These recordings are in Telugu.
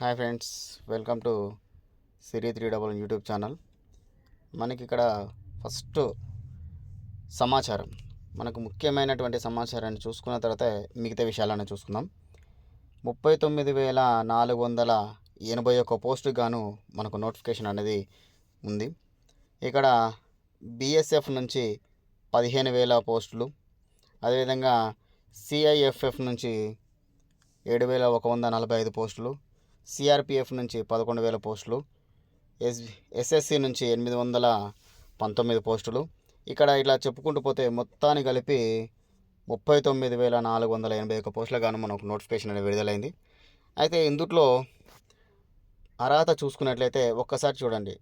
Hi friends welcome to Siri three double YouTube channel. మనకి ఇక్కడ ఫస్ట్ సమాచారం. మనకు ముఖ్యమైనటువంటి సమాచారాన్ని చూసుకున్న తర్వాత మిగతా విషయాలను చూసుకుందాం. ముప్పై తొమ్మిది వేల నాలుగు వందల ఎనభై ఒక్క పోస్టు గాను మనకు నోటిఫికేషన్ అనేది ఉంది. ఇక్కడ బిఎస్ఎఫ్ నుంచి పదిహేను వేల పోస్టులు అదేవిధంగా సిఐఎఫ్ఎఫ్ నుంచి ఏడు వేల ఒక వంద నలభై ఐదు పోస్టులు సిఆర్పిఎఫ్ నుంచి పదకొండు వేల పోస్టులు ఎస్ ఎస్ఎస్సి నుంచి ఎనిమిది వందల పంతొమ్మిది పోస్టులు. ఇక్కడ ఇలా చెప్పుకుంటూ పోతే మొత్తాన్ని కలిపి ముప్పై తొమ్మిది వేల నాలుగు వందల ఎనభై ఒక్క పోస్టులగాను మనకు నోటిఫికేషన్ అనేది విడుదలైంది. అయితే ఇందుట్లో అర్హత చూసుకున్నట్లయితే ఒక్కసారి చూడండి.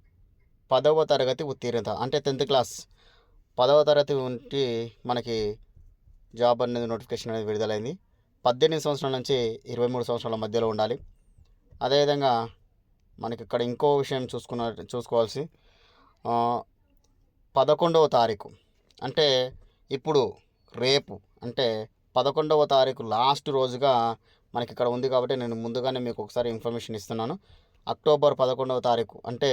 పదవ తరగతి ఉత్తీర్ణత అంటే టెన్త్ క్లాస్ పదవ తరగతి ఉంటే మనకి జాబ్ అనేది నోటిఫికేషన్ అనేది విడుదలైంది. పద్దెనిమిది సంవత్సరాల నుంచి ఇరవై మూడు సంవత్సరాల మధ్యలో ఉండాలి. అదేవిధంగా మనకి ఇక్కడ ఇంకో విషయం చూసుకున్న చూసుకోవాల్సి పదకొండవ తారీఖు. అంటే ఇప్పుడు రేపు అంటే పదకొండవ తారీఖు లాస్ట్ రోజుగా మనకి ఇక్కడ ఉంది కాబట్టి నేను ముందుగానే మీకు ఒకసారి ఇన్ఫర్మేషన్ ఇస్తున్నాను. అక్టోబర్ పదకొండవ తారీఖు అంటే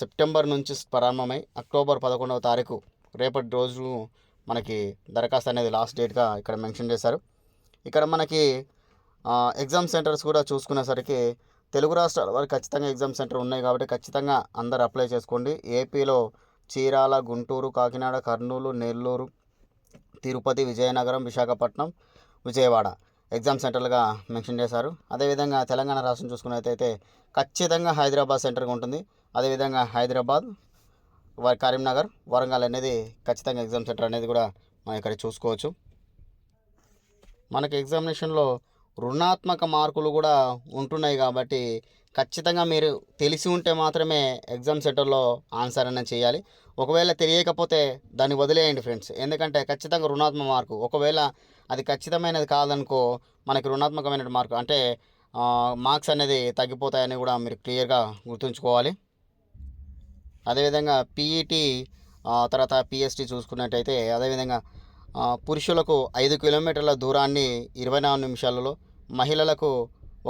సెప్టెంబర్ నుంచి ప్రారంభమై అక్టోబర్ పదకొండవ తారీఖు రేపటి రోజు మనకి దరఖాస్తు అనేది లాస్ట్ డేట్గా ఇక్కడ మెన్షన్ చేశారు. ఇక్కడ మనకి ఎగ్జామ్ సెంటర్స్ కూడా చూసుకునేసరికి తెలుగు రాష్ట్రాల వారు ఖచ్చితంగా ఎగ్జామ్ సెంటర్ ఉన్నాయి కాబట్టి ఖచ్చితంగా అందరు అప్లై చేసుకోండి. ఏపీలో చీరాల గుంటూరు కాకినాడ కర్నూలు నెల్లూరు తిరుపతి విజయనగరం విశాఖపట్నం విజయవాడ ఎగ్జామ్ సెంటర్లుగా మెన్షన్ చేశారు. అదేవిధంగా తెలంగాణ రాష్ట్రం చూసుకున్నట్లయితే ఖచ్చితంగా హైదరాబాద్ సెంటర్గా ఉంటుంది. అదేవిధంగా హైదరాబాద్ వారి కరీంనగర్ వరంగల్ అనేది ఖచ్చితంగా ఎగ్జామ్ సెంటర్ అనేది కూడా మనం ఇక్కడ చూసుకోవచ్చు. మనకి ఎగ్జామినేషన్లో రుణాత్మక మార్కులు కూడా ఉంటున్నాయి కాబట్టి ఖచ్చితంగా మీరు తెలిసి ఉంటే మాత్రమే ఎగ్జామ్ సెంటర్లో ఆన్సర్ అనేది చేయాలి. ఒకవేళ తెలియకపోతే దాన్ని వదిలేయండి ఫ్రెండ్స్. ఎందుకంటే ఖచ్చితంగా రుణాత్మక మార్కు ఒకవేళ అది ఖచ్చితమైనది కాదనుకో మనకి రుణాత్మకమైన మార్కు అంటే మార్క్స్ అనేది తగ్గిపోతాయని కూడా మీరు క్లియర్గా గుర్తుంచుకోవాలి. అదేవిధంగా పీఈటీ తర్వాత పిఎస్టీ చూసుకున్నట్టయితే అదేవిధంగా పురుషులకు ఐదు కిలోమీటర్ల దూరాన్ని ఇరవై నాలుగు నిమిషాలలో మహిళలకు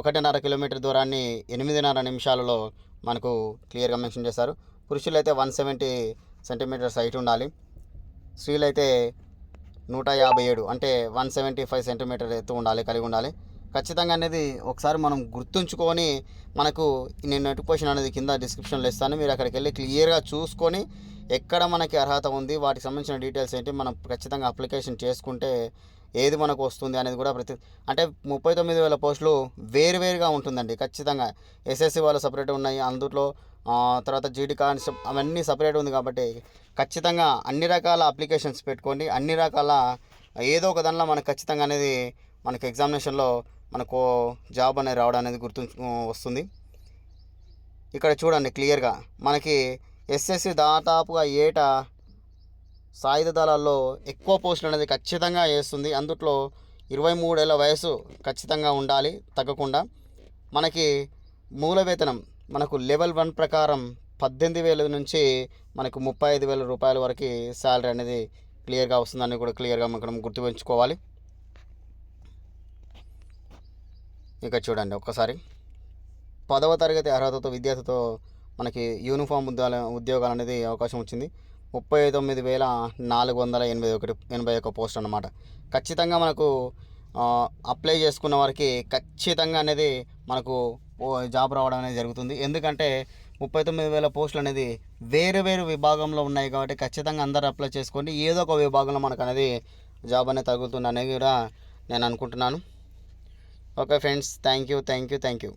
ఒకటిన్నర కిలోమీటర్ దూరాన్ని ఎనిమిదిన్నర నిమిషాలలో మనకు క్లియర్గా మెన్షన్ చేశారు. పురుషులైతే వన్ సెవెంటీ సెంటీమీటర్స్ హైట్ ఉండాలి. స్త్రీలైతే నూట యాభై ఏడు అంటే వన్ సెవెంటీ ఫైవ్ సెంటీమీటర్ ఎత్తు ఉండాలి కలిగి ఉండాలి. ఖచ్చితంగా అనేది ఒకసారి మనం గుర్తుంచుకొని మనకు నేను నోటిఫికేషన్ అనేది కింద డిస్క్రిప్షన్లో ఇస్తాను. మీరు అక్కడికి వెళ్ళి క్లియర్గా చూసుకొని ఎక్కడ మనకి అర్హత ఉంది వాటికి సంబంధించిన డీటెయిల్స్ ఏంటి మనం ఖచ్చితంగా అప్లికేషన్ చేసుకుంటే ఏది మనకు వస్తుంది అనేది కూడా ప్రతి అంటే ముప్పై తొమ్మిది వేల పోస్టులు వేరువేరుగా ఉంటుందండి ఖచ్చితంగా. ఎస్ఎస్సి వాళ్ళు సపరేట్ ఉన్నాయి అందులో తర్వాత జీడీ కాన్సెప్ట్ అవన్నీ సపరేట్ ఉంది కాబట్టి ఖచ్చితంగా అన్ని రకాల అప్లికేషన్స్ పెట్టుకోండి అన్ని రకాల ఏదో ఒక దానిలో మనకు ఖచ్చితంగా అనేది మనకు ఎగ్జామినేషన్లో మనకు జాబ్ అనేది రావడం అనేది గుర్తు వస్తుంది. ఇక్కడ చూడండి క్లియర్గా మనకి ఎస్ఎస్సి దాదాపుగా ఏటా సాయుధ దళాల్లో ఎక్కువ పోస్టులు అనేది ఖచ్చితంగా వేస్తుంది. అందుట్లో ఇరవై మూడేళ్ళ వయసు ఖచ్చితంగా ఉండాలి తగ్గకుండా. మనకి మూల వేతనం మనకు లెవెల్ వన్ ప్రకారం పద్దెనిమిది వేల నుంచి మనకు ముప్పై ఐదు వేల రూపాయల వరకు శాలరీ అనేది క్లియర్గా వస్తుందని కూడా క్లియర్గా మనం గుర్తుపెంచుకోవాలి. ఇక చూడండి ఒక్కసారి. పదవ తరగతి అర్హతతో విద్యార్థితో మనకి యూనిఫామ్ ఉద్యోగాల ఉద్యోగాలు అనేది అవకాశం వచ్చింది. ముప్పై తొమ్మిది వేల నాలుగు వందల ఎనభై ఒకటి ఎనభై ఒక పోస్ట్ అనమాట ఖచ్చితంగా మనకు అప్లై చేసుకున్న వారికి ఖచ్చితంగా అనేది మనకు ఓ జాబ్ రావడం అనేది జరుగుతుంది. ఎందుకంటే ముప్పై తొమ్మిది వేల పోస్టులు అనేది వేరు వేరు విభాగంలో ఉన్నాయి కాబట్టి ఖచ్చితంగా అందరూ అప్లై చేసుకోండి. ఏదో ఒక విభాగంలో మనకు అనేది జాబ్ అనేది తగులుతుంది అనేది కూడా నేను అనుకుంటున్నాను. Okay friends thank you thank you thank you.